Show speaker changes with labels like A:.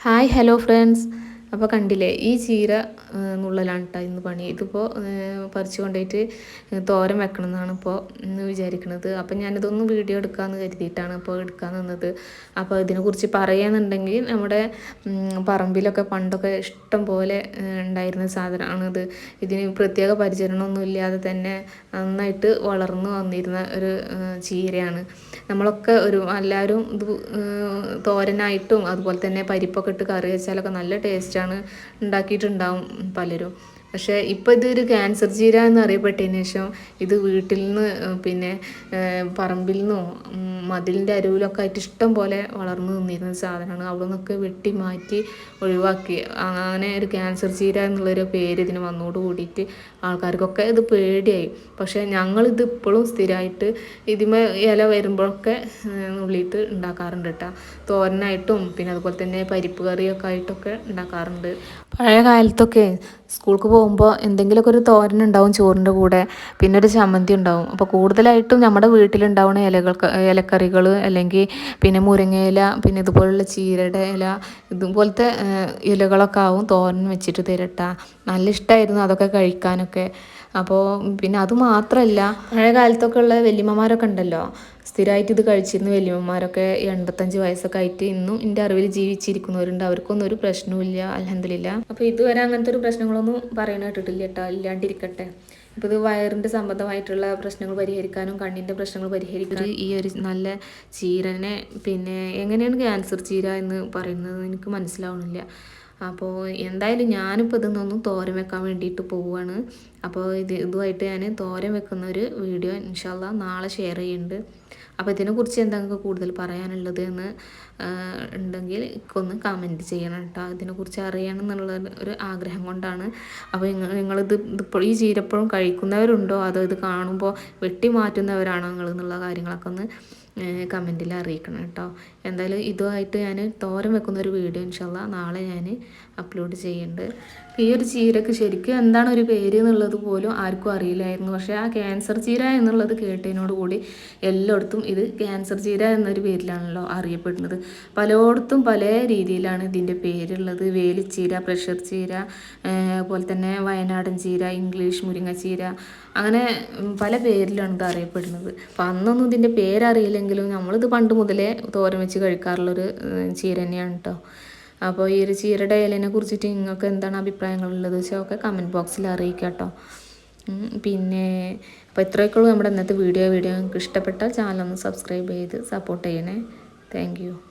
A: Hi hello friends അപ്പോൾ കണ്ടില്ലേ ഈ ചീര നുള്ളലാണ് കേട്ടോ ഇന്ന് പണി. ഇതിപ്പോൾ പറിച്ചു കൊണ്ടുപോയിട്ട് തോരൻ വെക്കണം എന്നാണ് ഇപ്പോൾ വിചാരിക്കുന്നത് അപ്പം ഞാനിതൊന്ന് വീഡിയോ എടുക്കാമെന്ന് കരുതിയിട്ടാണ് ഇപ്പോൾ എടുക്കാൻ നിന്നത്. അപ്പോൾ ഇതിനെക്കുറിച്ച് പറയുകയെന്നുണ്ടെങ്കിൽ നമ്മുടെ പറമ്പിലൊക്കെ പണ്ടൊക്കെ ഇഷ്ടം പോലെ ഉണ്ടായിരുന്ന സാധനമാണിത്. ഇതിന് പ്രത്യേക പരിചരണമൊന്നും ഇല്ലാതെ തന്നെ നന്നായിട്ട് വളർന്നു വന്നിരുന്ന ഒരു ചീരയാണ്. നമ്മളൊക്കെ ഒരു എല്ലാവരും ഇത് തോരനായിട്ടും അതുപോലെ തന്നെ പരിപ്പൊക്കെ ഇട്ട് കറി വെച്ചാലൊക്കെ നല്ല ടേസ്റ്റാണ് ഉണ്ടാക്കിയിട്ടുണ്ടാവും പലരും. പക്ഷേ ഇപ്പോൾ ഇതൊരു ക്യാൻസർ ചീര എന്നറിയപ്പെട്ടതിന് ശേഷം ഇത് വീട്ടിൽ നിന്ന് പിന്നെ പറമ്പിൽ നിന്നോ മതിലിന്റെ അരുവിലൊക്കെ ആയിട്ട് ഇഷ്ടം പോലെ വളർന്നു നിന്നിരുന്ന സാധനമാണ്. അവിടെ നിന്നൊക്കെ വെട്ടി മാറ്റി ഒഴിവാക്കി. അങ്ങനെ ഒരു ക്യാൻസർ ചീര എന്നുള്ളൊരു പേര് ഇതിന് വന്നോട് കൂടിയിട്ട് ആൾക്കാർക്കൊക്കെ ഇത് പേടിയായി. പക്ഷേ ഞങ്ങളിത് ഇപ്പോഴും സ്ഥിരമായിട്ട് ഇതിമേ ഇല വരുമ്പോഴൊക്കെ നുള്ളിയിട്ട് ഉണ്ടാക്കാറുണ്ട് കേട്ടോ. തോരനായിട്ടും പിന്നെ അതുപോലെ തന്നെ പരിപ്പ് കറിയൊക്കെ ആയിട്ടൊക്കെ ഉണ്ടാക്കാറുണ്ട്. പഴയ കാലത്തൊക്കെ സ്കൂൾക്ക് പോകുമ്പോൾ എന്തെങ്കിലുമൊക്കെ ഒരു തോരൻ ഉണ്ടാവും ചോറിന്റെ കൂടെ പിന്നെ ഒരു ചമ്മന്തി ഉണ്ടാവും. അപ്പോൾ കൂടുതലായിട്ടും നമ്മുടെ വീട്ടിലുണ്ടാവുന്ന ഇലകൾ ഇലക്കറികൾ അല്ലെങ്കിൽ പിന്നെ മുരിങ്ങയില പിന്നെ ഇതുപോലുള്ള ചീരയുടെ ഇല ഇതുപോലത്തെ ഇലകളൊക്കെ ആവും തോരൻ വെച്ചിട്ട് തരട്ട. നല്ല ഇഷ്ടമായിരുന്നു അതൊക്കെ കഴിക്കാനൊക്കെ. അപ്പോൾ പിന്നെ അത് മാത്രമല്ല പഴയ കാലത്തൊക്കെ ഉള്ള വല്യമ്മമാരൊക്കെ ഉണ്ടല്ലോ. സ്ഥിരമായിട്ട് ഇത് കഴിച്ചിരുന്ന വല്യമ്മമാരൊക്കെ എൺപത്തഞ്ച് വയസ്സൊക്കെ ആയിട്ട് ഇന്നും എന്റെ അറിവിൽ ജീവിച്ചിരിക്കുന്നവരുണ്ട്. അവർക്കൊന്നും ഒരു പ്രശ്നവുമില്ല അലഹദില്ല അപ്പോൾ ഇതുവരെ അങ്ങനത്തെ ഒരു പ്രശ്നങ്ങളൊന്നും പറയണ കേട്ടിട്ടില്ല കേട്ടോ. ഇല്ലാണ്ടിരിക്കട്ടെ. ഇപ്പോൾ ഇത് വയറിന്റെ സംബന്ധമായിട്ടുള്ള പ്രശ്നങ്ങൾ പരിഹരിക്കാനും കണ്ണിന്റെ പ്രശ്നങ്ങൾ പരിഹരിക്കാനും ഈ ഒരു നല്ല ചീരനെ പിന്നെ എങ്ങനെയാണ് ക്യാൻസർ ചീര എന്ന് പറയുന്നത് എനിക്ക് മനസ്സിലാവണില്ല. അപ്പോൾ എന്തായാലും ഞാനിപ്പോൾ ഇതൊന്നും തോരൻ വെക്കാൻ വേണ്ടിയിട്ട് പോവുകയാണ് അപ്പോൾ ഇത് ഇതുമായിട്ട് ഞാൻ തോരൻ വെക്കുന്ന ഒരു വീഡിയോ ഇൻഷാല്ല നാളെ ഷെയർ ചെയ്യുന്നുണ്ട്. അപ്പോൾ ഇതിനെക്കുറിച്ച് എന്തെങ്കിലും കൂടുതൽ പറയാനുള്ളത് എന്ന് ഉണ്ടെങ്കിൽ ഒന്ന് കമന്റ് ചെയ്യണം കേട്ടോ. ഇതിനെക്കുറിച്ച് അറിയണം എന്നുള്ള ഒരു ആഗ്രഹം കൊണ്ടാണ്. അപ്പോൾ നിങ്ങൾ നിങ്ങളിത് ഇതിപ്പോൾ ഈ ചീരപ്പഴം കഴിക്കുന്നവരുണ്ടോ? അതോ ഇത് കാണുമ്പോൾ വെട്ടി മാറ്റുന്നവരാണോ നിങ്ങൾ എന്നുള്ള കാര്യങ്ങളൊക്കെ ഒന്ന് കമന്റിൽ അറിയിക്കണം കേട്ടോ. എന്തായാലും ഇതുമായിട്ട് ഞാൻ തോരൻ വെക്കുന്ന ഒരു വീഡിയോ ഇൻഷാല്ല നാളെ ഞാൻ അപ്ലോഡ് ചെയ്യുന്നുണ്ട് ഈ ഒരു ചീരക്ക് ശരിക്കും എന്താണ് ഒരു പേര് എന്നുള്ളത് പോലും ആർക്കും അറിയില്ലായിരുന്നു. പക്ഷേ ആ ക്യാൻസർ ചീര എന്നുള്ളത് കേട്ടതിനോട് കൂടി എല്ലായിടത്തും ഇത് ക്യാൻസർ ചീര എന്നൊരു പേരിലാണല്ലോ അറിയപ്പെടുന്നത്. പലയിടത്തും പല രീതിയിലാണ് ഇതിന്റെ പേരുള്ളത്. വേലിച്ചീര പ്രഷർ ചീര അതുപോലെ തന്നെ വയനാടൻ ചീര ഇംഗ്ലീഷ് മുരിങ്ങ ചീര അങ്ങനെ പല പേരിലാണ് ഇത് അറിയപ്പെടുന്നത്. അപ്പം അന്നൊന്നും ഇതിന്റെ പേരറിയില്ലെങ്കിലും നമ്മളിത് പണ്ട് മുതലേ തോരൻ വെച്ച് കഴിക്കാറുള്ളൊരു ചീര തന്നെയാണ് കേട്ടോ അപ്പോൾ ഈ ഒരു ചീരയുടെ ഇലനെ കുറിച്ചിട്ട് നിങ്ങൾക്ക് എന്താണ് അഭിപ്രായങ്ങളുള്ളത്? വെച്ചാൽ ഒക്കെ കമന്റ് ബോക്സിൽ അറിയിക്കുക കേട്ടോ പിന്നെ അപ്പോൾ ഇത്രയൊക്കെയുള്ളൂ നമ്മുടെ ഇന്നത്തെ വീഡിയോ. വീഡിയോ നിങ്ങൾക്ക് ഇഷ്ടപ്പെട്ടാൽ ചാനൽ ഒന്ന് സബ്സ്ക്രൈബ് ചെയ്ത് സപ്പോർട്ട് ചെയ്യണേ. താങ്ക്